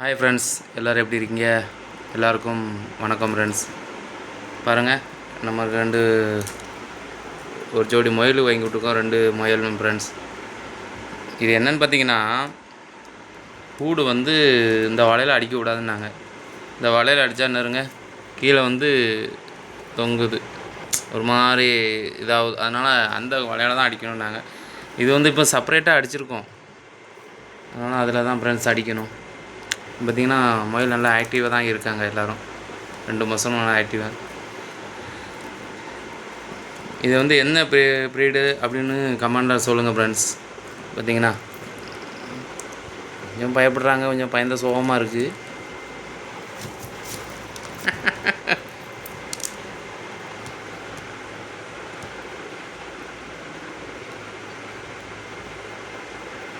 Hi friends எல்லோரும் எப்படி இருக்கீங்க? எல்லாருக்கும் வணக்கம் ஃப்ரெண்ட்ஸ் பாருங்கள் நமக்கு ரெண்டு ஒரு ஜோடி முயல் வாங்கி விட்ருக்கோம் ரெண்டு முயலும் ஃப்ரெண்ட்ஸ் இது என்னன்னு பார்த்தீங்கன்னா கூடு வந்து இந்த வலையில் அடிக்க விடாதுன்னாங்க இந்த வலையில் அடித்தா என்னருங்க கீழே வந்து தொங்குது. ஒரு மாதிரி இதாகுது. அதனால் அந்த வலையில் தான் அடிக்கணும்னாங்க. இது வந்து இப்போ செப்பரேட்டாக அடிச்சிருக்கோம். அதனால் அதில் தான் ஃப்ரெண்ட்ஸ் அடிக்கணும். பார்த்திங்கன்னா மொபைல் நல்லா ஆக்டிவாக தான் இருக்காங்க எல்லோரும். ரெண்டு மாதமும் நல்லா ஆக்டிவாக இது வந்து என்ன ப்ரீ ப்ரீடு அப்படின்னு கமெண்டில் சொல்லுங்கள் ஃப்ரெண்ட்ஸ் பார்த்தீங்கன்னா கொஞ்சம் பயப்படுறாங்க கொஞ்சம் பயந்த சோகமாக இருக்குது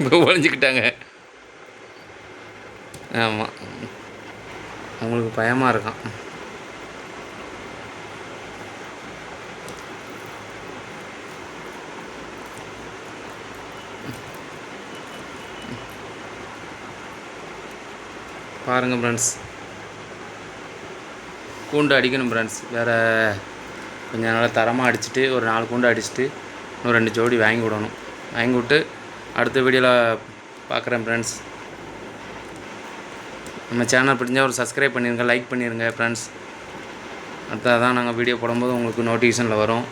இப்போ ஒழிஞ்சிக்கிட்டாங்க ஆமாம் அவங்களுக்கு பயமாக இருக்கான் பாருங்கள் ஃப்ரெண்ட்ஸ் கூண்டு அடிக்கணும் ஃப்ரெண்ட்ஸ் வேறு கொஞ்சம் நல்லா தரமாக அடிச்சுட்டு ஒரு நாலு கூண்டு அடிச்சுட்டு இன்னும் ரெண்டு ஜோடி வாங்கி விடணும். வாங்கி விட்டு அடுத்த வீடியோவில் பார்க்குறேன் ஃப்ரெண்ட்ஸ் நம்ம சேனல் பிடிஞ்சால் ஒரு சப்ஸ்கிரைப் பண்ணிடுங்க லைக் பண்ணிடுங்க ஃப்ரெண்ட்ஸ் அடுத்ததாக தான் நாங்கள் வீடியோ போடும்போது உங்களுக்கு நோட்டிஃபிகேஷனில் வரும்.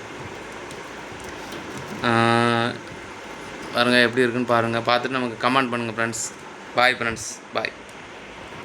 பாருங்கள் எப்படி இருக்குன்னு பாருங்கள் பார்த்துட்டு நமக்கு கமெண்ட் பண்ணுங்கள் ஃப்ரெண்ட்ஸ் பாய் ஃப்ரெண்ட்ஸ் பாய்